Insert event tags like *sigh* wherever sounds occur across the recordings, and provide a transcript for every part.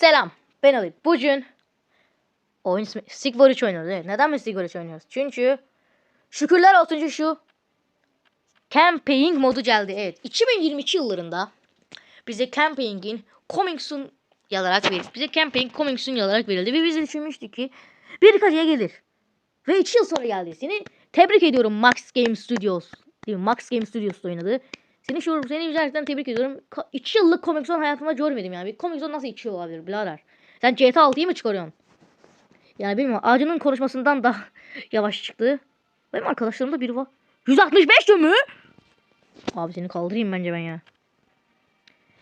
Selam, ben Ali. Bugün oyun ismi Sigvar 3 oynuyoruz. Evet, neden mi Sigvar 3 oynuyoruz? Çünkü şükürler olsun ki şu campaign modu geldi. Evet, 2022 yıllarında bize campaign'in coming soon olarak verildi. Bize campaign coming soon olarak verildi. Ve biz düşünmüştük ki birkaç ay gelir. Ve 2 yıl sonra geldi. Seni tebrik ediyorum Max Game Studios. Değil mi? Max Game Studios'ta oynadı. Seni şu seni gerçekten tebrik ediyorum. 2 yıllık Comic Zone hayatımda görmedim yani. Comic Zone nasıl 2 yıl olabilir birader? Sen GTA 6'yı mı çıkarıyorsun? Yani bilmiyorum. Ağacının konuşmasından da *laughs* yavaş çıktı. Benim arkadaşlarımda biri var. 165 mü? Abi seni kaldırayım bence ben ya.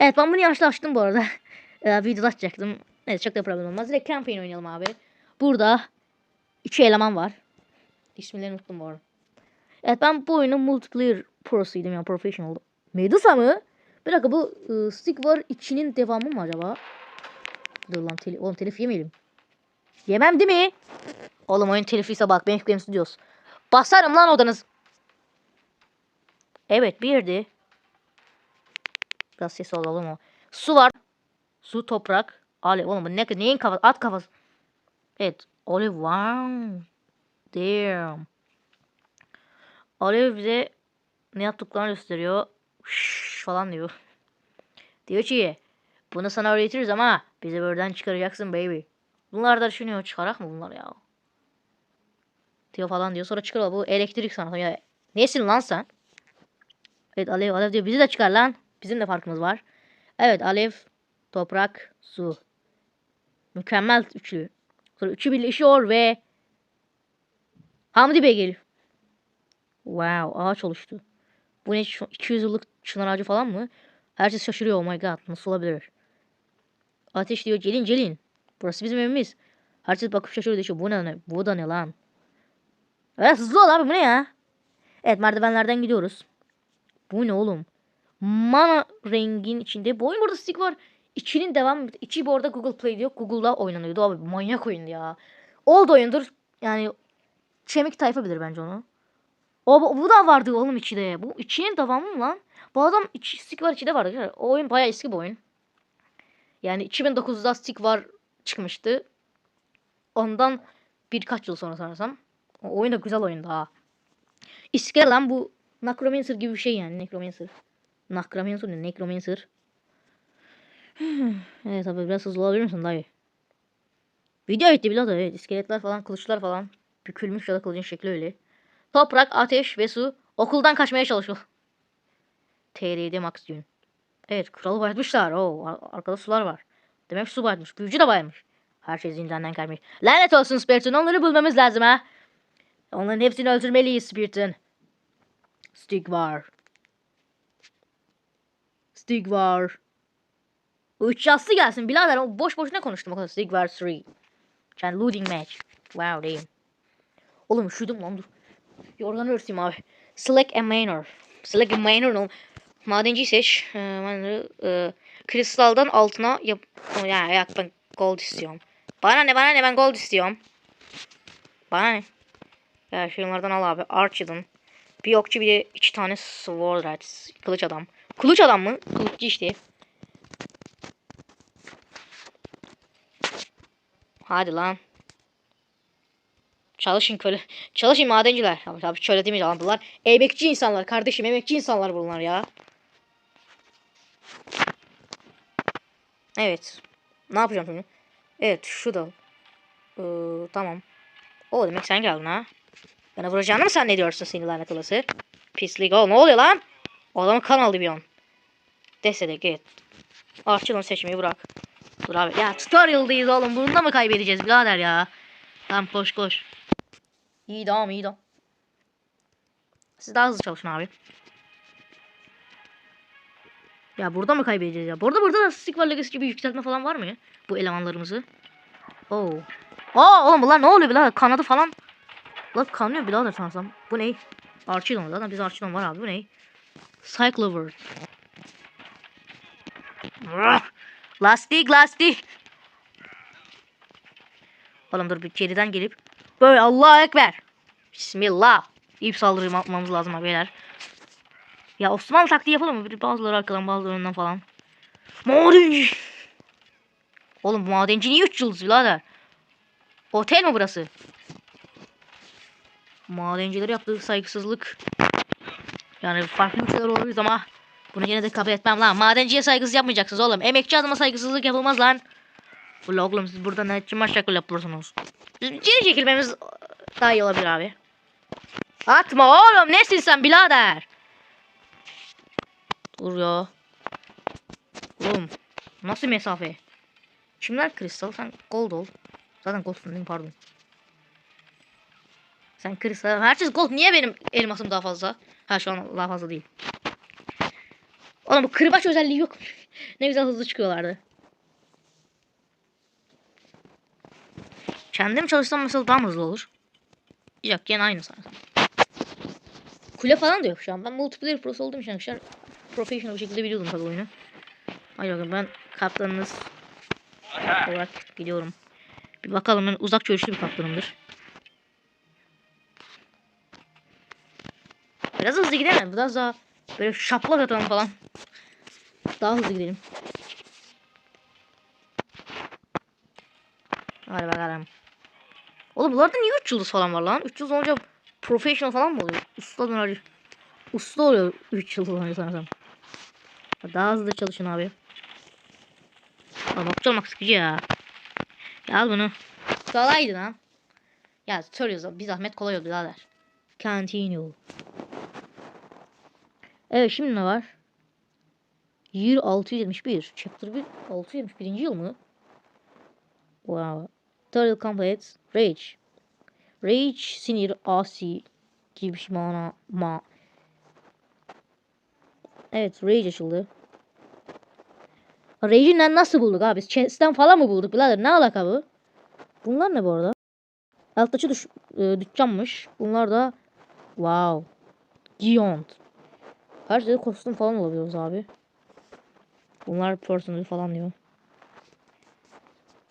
Evet ben bunu yaşlı açtım bu arada. *laughs* ee, video açacaktım. Evet çok da problem olmaz. Direkt campaign oynayalım abi. Burada iki eleman var. İsimlerini unuttum bu arada. Evet ben bu oyunun multiplayer prosuydım yani professional. Medusa mı? Bir dakika bu ıı, Stick War 2'nin devamı mı acaba? Dur lan teli oğlum telif yemeyelim. Yemem değil mi? Oğlum oyun telifiyse bak benim Game Studios. Basarım lan odanız. Evet birdi. Biraz ses alalım o. Su var. Su toprak. Alev oğlum bu ne, neyin kafası? At kafası. Evet. Olive wow. Damn. Alev bize ne yaptıklarını gösteriyor. Şşş falan diyor. Diyor ki bunu sana öğretiriz ama bizi buradan çıkaracaksın baby. Bunlar da düşünüyor çıkarak mı bunlar ya? Diyor falan diyor. Sonra çıkar bu elektrik sanatı ya. Nesin lan sen? Evet Alev Alev diyor bizi de çıkar lan. Bizim de farkımız var. Evet Alev, toprak, su. Mükemmel üçlü. Sonra üçü birleşiyor ve Hamdi Bey geliyor. Wow ağaç oluştu. Bu ne şu 200 yıllık çınar ağacı falan mı? Herkes şaşırıyor oh my god nasıl olabilir? Ateş diyor gelin gelin. Burası bizim evimiz. Herkes bakıp şaşırıyor diyor bu ne bu da ne lan? Evet hızlı ol abi bu ne ya? Evet merdivenlerden gidiyoruz. Bu ne oğlum? Mana rengin içinde. Bu oyun burada stick var. İçinin devam. İçi bu arada Google Play diyor. Google'da oynanıyordu abi. Manyak oyundu ya. Old oyundur. Yani Çemik tayfa bilir bence onu. O bu, bu da vardı oğlum içinde. Bu içinin devamı mı lan? Bu adam içi, stick var içinde vardı. O oyun bayağı eski bir oyun. Yani 2009'da stick var çıkmıştı. Ondan birkaç yıl sonra sanırsam. O oyun da güzel oyundu ha. İsker lan bu Necromancer gibi bir şey yani. Necromancer. Necromancer ne? Necromancer. *sighs* evet abi biraz hızlı olabilir misin dayı? Video bitti bile evet. İskeletler falan, kılıçlar falan. Bükülmüş ya da kılıcın şekli öyle. Toprak, ateş ve su. Okuldan kaçmaya çalışıyor. TR'de Max Dune. Evet kralı bayatmışlar. Oo, ar- arkada sular var. Demek su bayatmış. Büyücü de bayatmış. Her şey zindandan kaçmış. Lanet olsun Spiriton. Onları bulmamız lazım ha. Onların hepsini öldürmeliyiz Spiriton. Stick var. Stick var. Üç yassı gelsin birader. O Boş boşuna konuştum o kadar. Stick var 3. Yani looting match. Wow değil. Oğlum üşüdüm lan dur. Yorgan örteyim abi. Select a manor. Select a manor. Oğlum. Madenci seç. Manor, e, kristaldan altına yap. O, ya, ya ben gold istiyorum. Bana ne bana ne ben gold istiyorum. Bana ne? Ya şunlardan al abi. Archer'dan. Bir okçu bir de iki tane sword rat. Kılıç adam. Kılıç adam mı? Kılıççı işte. Hadi lan. Çalışın köle. Çalışın madenciler. Tabii tabii köle değil mi lan bunlar? Emekçi insanlar kardeşim. Emekçi insanlar bunlar ya. Evet. Ne yapacağım şimdi? Evet şu da. Ee, tamam. O demek sen geldin ha. Bana vuracağını mı zannediyorsun seni lanet olası? Pislik ol. Ne oluyor lan? O adamın kan aldı bir an. Dese de git. Arçılın seçmeyi bırak. Dur abi. Ya tutorial'dayız oğlum. Bunu da mı kaybedeceğiz birader ya? Tamam koş koş. İyi tamam iyi tamam. Siz daha hızlı çalışın abi. Ya burada mı kaybedeceğiz ya? Burada burada da Stick War Legacy gibi yükseltme falan var mı ya? Bu elemanlarımızı. Oo. Aa oğlum bunlar ne oluyor birader? Kanadı falan. Lan kanıyor birader sanırsam. Bu ne? Archidon zaten biz Archidon var abi bu ne? Cyclover. Lastik lastik. Oğlum dur bir geriden gelip böyle Allahu Ekber. Bismillah. İp saldırı yapmamız lazım abi beyler. Ya Osmanlı taktiği yapalım mı? Bazıları arkadan bazıları önden falan. Madenci. Oğlum bu madenci niye 3 yıldız birader? Otel mi burası? Madencilere yaptığı saygısızlık. Yani farklı ülkeler olabilir ama bunu yine de kabul etmem lan. Madenciye saygısız yapmayacaksınız oğlum. Emekçi adama saygısızlık yapılmaz lan. Ula oğlum siz burada ne için maşakıl yapıyorsunuz? Biz geri çekilmemiz daha iyi olabilir abi. Atma oğlum nesin sen birader? Dur ya. Oğlum nasıl mesafe? Kimler kristal sen gold ol. Zaten goldsun değil mi? pardon. Sen kristal. Herkes gold niye benim elmasım daha fazla? Ha şu an daha fazla değil. Oğlum bu kırbaç özelliği yok. *laughs* ne güzel hızlı çıkıyorlardı. Kendim çalışsam mesela daha hızlı olur? Yok gene aynı zaten. Kule falan da yok şu an. Ben multiplayer pros olduğum için arkadaşlar professional bir şekilde biliyordum tabii oyunu. Hadi bakalım ben kaptanınız olarak gidiyorum. Bir bakalım ben uzak görüşlü bir kaptanımdır. Biraz hızlı gidelim. Biraz daha böyle şaplak atalım falan. Daha hızlı gidelim. Hadi bakalım. Oğlum bunlarda niye 3 yıldız falan var lan? 3 yıldız olunca professional falan mı oluyor? Usta döner. Usta oluyor 3 yıldız olunca sanırsam. Daha hızlı çalışın abi. Aa, bak sıkıcı ya. Ya bunu. Kolaydı lan. Ya soruyoruz bir zahmet kolay oldu birader. Continue. Evet şimdi ne var? Year 671. Chapter 1 671. yıl mı? Wow. Tutorial complete. Rage. Rage sinir asi gibi bir şey ma. Evet Rage açıldı. Rage'i nasıl bulduk abi? Chest'ten falan mı bulduk birader? Ne alaka bu? Bunlar ne bu arada? Alttaçı düş e, dükkanmış. Bunlar da wow. Giant. Her şeyde kostüm falan alabiliyoruz abi. Bunlar personal falan diyor.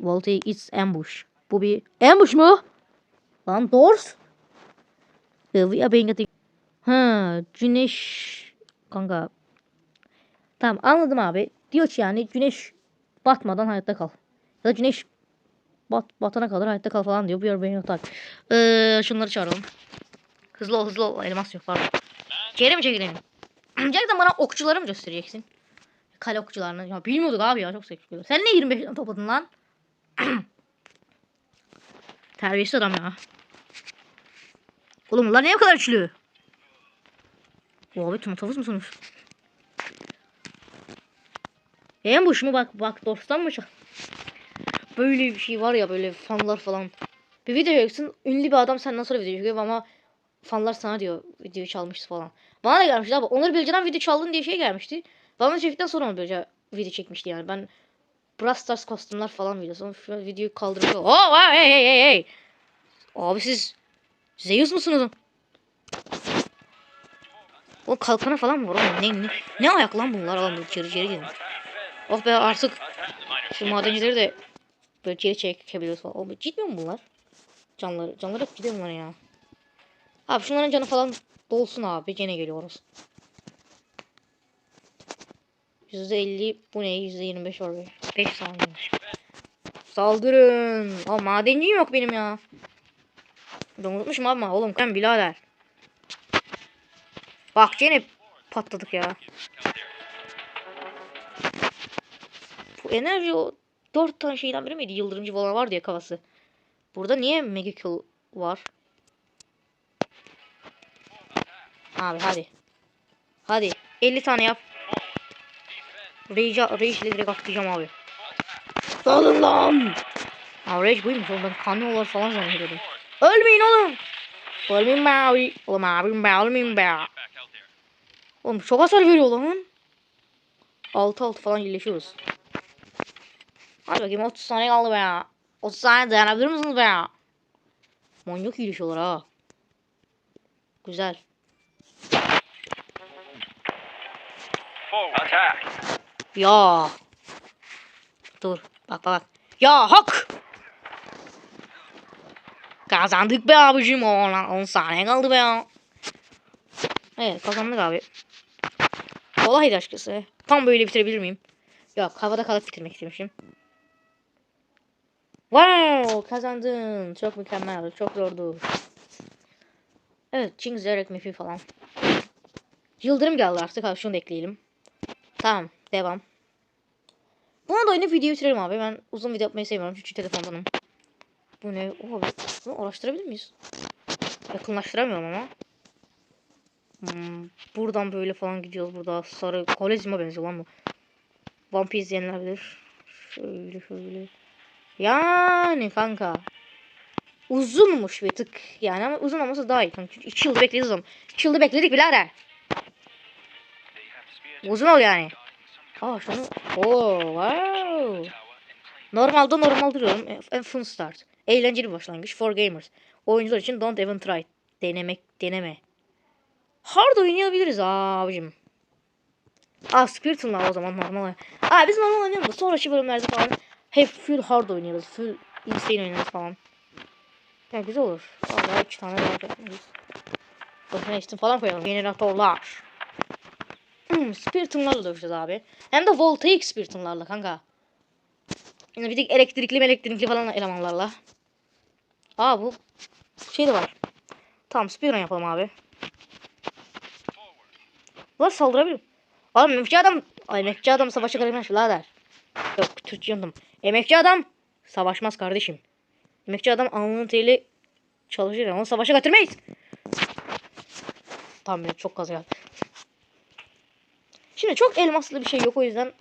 Voltaic it's ambush. Bu bir ambush mu? Lan doors. Ee, We are being attacked. Ha, güneş kanka. Tamam anladım abi. Diyor ki yani güneş batmadan hayatta kal. Ya da güneş bat, batana kadar hayatta kal falan diyor. We are being attacked. Ee, şunları çağıralım. Hızlı ol hızlı ol. Elmas yok pardon. Geri mi çekilelim? *clears throat* Gerçekten bana okçuları mı göstereceksin? Kale okçularını. Ya bilmiyorduk abi ya çok seviyorum. Sen ne 25 tane topladın lan? *clears throat* Terbiyesiz adam ya. Oğlum bunlar niye bu kadar güçlü? Abi tumatavuz musunuz? En boş mu bak bak dosttan mı çık? Böyle bir şey var ya böyle fanlar falan. Bir video çeksin ünlü bir adam senden sonra video çekiyor ama fanlar sana diyor video çalmıştı falan. Bana da gelmişti abi. Onur Bilge'den video çaldın diye şey gelmişti. Bana çektikten sonra Onur Bilge video çekmişti yani. Ben Brawl Stars kostümler falan videosu. An videoyu kaldırıyor. Oh hey hey hey hey. Abi siz Zeus musunuz? O kalkana falan mı var oğlum? Ne, ne, ne ayak lan bunlar oğlum? İçeri içeri girin. Oh be artık şu madencileri de böyle geri çekebiliyoruz falan. Oğlum gitmiyor mu bunlar? Canları, canları hep gidiyor bunlar ya. Abi şunların canı falan dolsun abi. Gene geliyoruz. %50 bu ne? %25 var be. 5 saniye. Saldırın. Aa madenciyim yok benim ya. Ben unutmuşum ama oğlum ben birader. Bak gene patladık ya. Enerji o 4 tane şeyden biri miydi? Yıldırımcı falan var diye kafası. Burada niye Mega Kill var? Abi hadi. Hadi. 50 tane yap. Rage'a Rage ile direkt atlayacağım abi. Dalın lan. Ha Rage buymuş oğlum ben kanıyorlar falan zannediyordum. Ölmeyin oğlum. Ölmeyin be abi. Oğlum abim be ölmeyin be. Oğlum çok hasar veriyor lan. 6-6 falan iyileşiyoruz. Hadi bakayım 30 saniye kaldı be ya. 30 saniye dayanabilir misiniz be ya? Manyak iyileşiyorlar ha. Güzel. Ya. Dur. Bak bak bak. Ya hak. Kazandık be abicim. Ona 10 saniye kaldı be ya. Evet kazandık abi. Kolaydı açıkçası. Tam böyle bitirebilir miyim? Yok havada kalıp bitirmek istemişim. Wow kazandın. Çok mükemmel. Çok zordu. Evet Jinx Zerek Mifi falan. Yıldırım geldi artık. Abi şunu da ekleyelim. Tamam. Devam. Buna da oynayıp videoyu bitirelim abi. Ben uzun video yapmayı sevmiyorum. Çünkü telefondanım. Bu ne? Oha bunu araştırabilir miyiz? Yakınlaştıramıyorum ama. Hmm, buradan böyle falan gidiyoruz. Burada sarı kolezma benziyor lan bu. One Piece izleyenler bilir. Şöyle şöyle. Yani kanka. Uzunmuş bir tık. Yani ama uzun olmasa daha iyi kanka. 2 yıl beklediğiz zaman. 2 yılda bekledik birader. Uzun ol yani. Aa şunu. Oo wow. Normalde normal duruyorum. E, e, Fun start. Eğlenceli başlangıç. For gamers. Oyuncular için don't even try. Denemek, deneme. Hard oynayabiliriz abicim. Aa Spiriton'la o zaman normal. Aa biz normal oynayalım da sonraki bölümlerde falan hep full hard oynarız. Full insane oynarız falan. Ya güzel olur. Valla iki tane daha yapabiliriz. Boşuna istim falan koyalım. Jeneratörler. Hmm, Spiriton'larla dövüşeceğiz abi. Hem de voltaik Spiriton'larla kanka. Yine bir tek elektrikli elektrikli falan elemanlarla. Aa bu şey de var. Tamam Spiriton yapalım abi. Ulan saldırabilir. Oğlum emekçi adam. Ay emekçi adam savaşa karışmaz birader. Yok yandım. Emekçi adam savaşmaz kardeşim. Emekçi adam alnının teli çalışır ama savaşa götürmeyiz. Tamam ya çok kazı geldi. Şimdi çok elmaslı bir şey yok o yüzden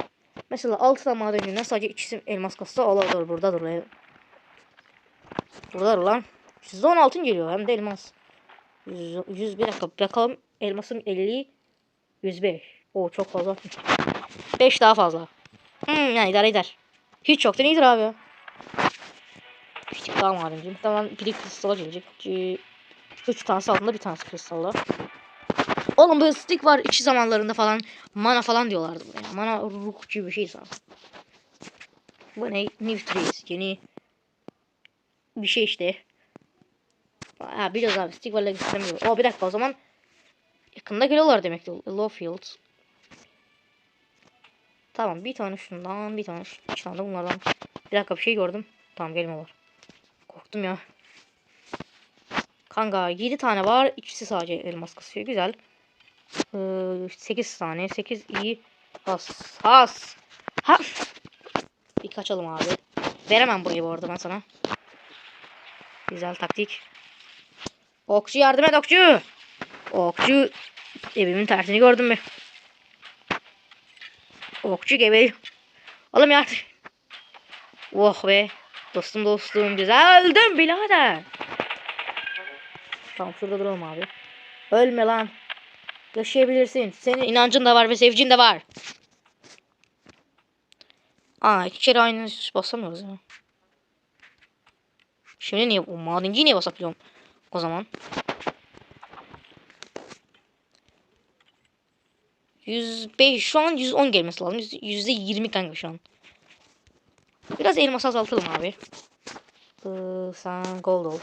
mesela 6 tane madencinden sadece ikisi elmas kassa olur burada dur. Burada dur lan. %16 geliyor hem de elmas. 100, 100 bir dakika bakalım elmasın 50 105. O çok fazla. 5 daha fazla. Hmm, yani idare eder. Hiç yoktan iyidir abi. Hiç daha madenci. Muhtemelen biri kristala gelecek. 3 tanesi altında bir tanesi kristalla. Oğlum böyle stick var içi zamanlarında falan. Mana falan diyorlardı buraya. Mana ruh gibi bir şey sanırım. Bu ne? New Trees. Yeni bir şey işte. Ha biliyoruz abi. Stick var istemiyor. O bir dakika o zaman yakında geliyorlar demektir. Lowfield. Tamam bir tane şundan bir tane şu- iki tane de bunlardan. Bir dakika bir şey gördüm. Tamam gelmiyorlar. Korktum ya. Kanka 7 tane var. İkisi sadece elmas kasıyor. Güzel. Ee, 8 tane. 8 iyi. Has. Has. Ha. Bir kaçalım abi. Veremem burayı bu arada ben sana. Güzel taktik. Okçu yardım et okçu. Okçu. Evimin tersini gördün mü? Okçu gibi. Oğlum yardım. Oh be. Dostum dostum güzel öldüm birader. Tamam şurada duralım abi. Ölme lan. Yaşayabilirsin. Senin inancın da var ve sevgin de var. Aa iki kere aynı basamıyoruz ya. Şimdi niye o madenciyi niye basabiliyorum o zaman? 105 şu an 110 gelmesi lazım. Yüzde 20 kanka şu an. Biraz elmas azaltalım abi. Ee, sen gold ol.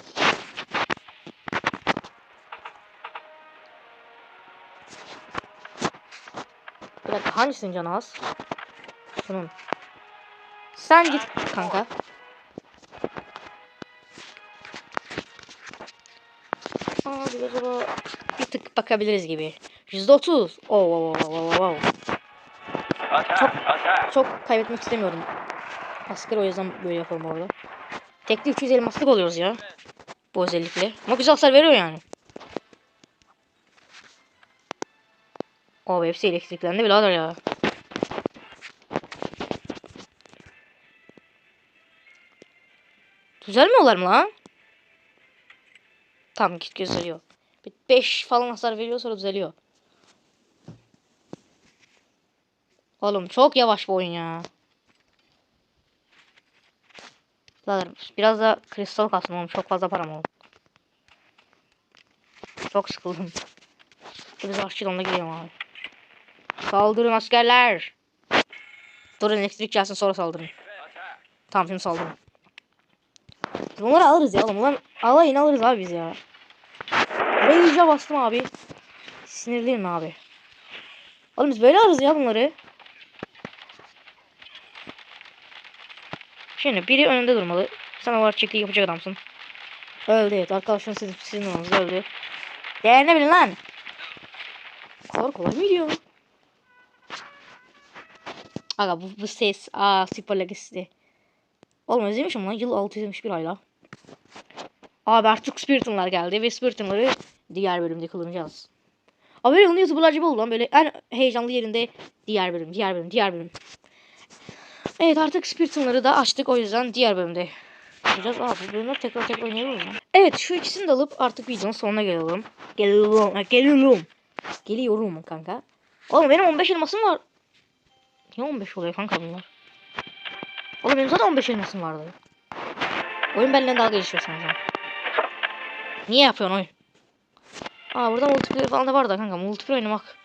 Bir dakika hangisinin canı az? Şunun. Sen git kanka. Abi acaba bir tık bakabiliriz gibi. Yüzde otuz. Oo, oo, oo, oo, oo. Çok, çok kaybetmek istemiyorum. Asker o yüzden böyle yapalım orada. Tekli 300 elmaslık oluyoruz ya. Bu özellikle. Ama güzel hasar veriyor yani. O hepsi elektriklendi birader ya. Düzelmiyorlar mı lan? Tamam git gösteriyor. 5 falan hasar veriyor sonra düzeliyor. Oğlum çok yavaş bu oyun ya. Biraz da kristal kalsın oğlum çok fazla param oldu. Çok sıkıldım. Biz aşçıdan da gidelim abi. Saldırın askerler. Durun elektrik gelsin sonra saldırın. Tamam şimdi saldırın. Biz bunları alırız ya oğlum. Ulan alayın alırız abi biz ya. Rage'e bastım abi. Sinirliyim abi. Oğlum biz böyle alırız ya bunları. Şimdi biri önünde durmalı. Sen olarak çektiği yapacak adamsın. Öldü evet. Arkadaşın sizin, sizin olmanız öldü. Değerine bilin lan. Kadar kolay mıydı ya? Aga bu, bu ses. Aa Super Legacy. Oğlum özlemişim lan. Yıl 671 hala. Abi artık Spiriton'lar geldi ve Spiriton'ları diğer bölümde kullanacağız. Abi böyle onu YouTuber'lar gibi oldu lan. Böyle en heyecanlı yerinde diğer bölüm, diğer bölüm, diğer bölüm. Evet artık Spiriton'ları da açtık. O yüzden diğer bölümde yapacağız. Aa bu bölümler tekrar tekrar oynayalım mı? Evet şu ikisini de alıp artık videonun sonuna gelelim. Geliyorum. Geliyorum. Geliyorum kanka. Oğlum benim 15 elmasım var. Niye 15 oluyor kanka bunlar? Oğlum benim zaten 15 elmasım vardı. Oyun benimle dalga geçiyor sanırım. Niye yapıyorsun oyun? Aa burada multiplayer falan da var da kanka. Multiplayer oynamak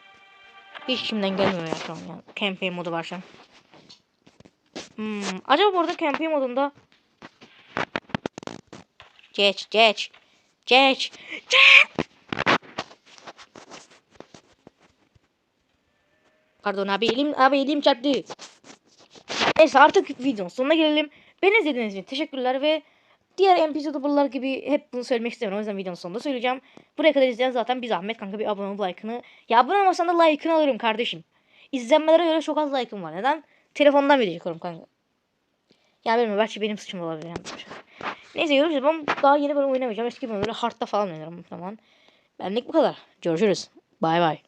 hiç kimden gelmiyor ya şu an. Yani. Campaign modu var şu an. Hmm, acaba bu arada campaign modunda Geç, geç. Geç. Geç. Pardon abi elim abi elim çarptı. Neyse artık videonun sonuna gelelim. Beni izlediğiniz için teşekkürler ve diğer NPC YouTuber'lar gibi hep bunu söylemek istemiyorum. O yüzden videonun sonunda söyleyeceğim. Buraya kadar izleyen zaten bir zahmet kanka bir abone ol like'ını. Ya abone olmasan da like'ını alırım kardeşim. İzlenmelere göre çok az like'ım var. Neden? Telefondan video çekiyorum kanka. Ya bilmiyorum belki benim suçum olabilir. Yani. Neyse görüşürüz. Ben daha yeni bölüm oynamayacağım. Eski bölümleri hardta falan oynarım. Tamam. Benlik bu kadar. Görüşürüz. Bay bay.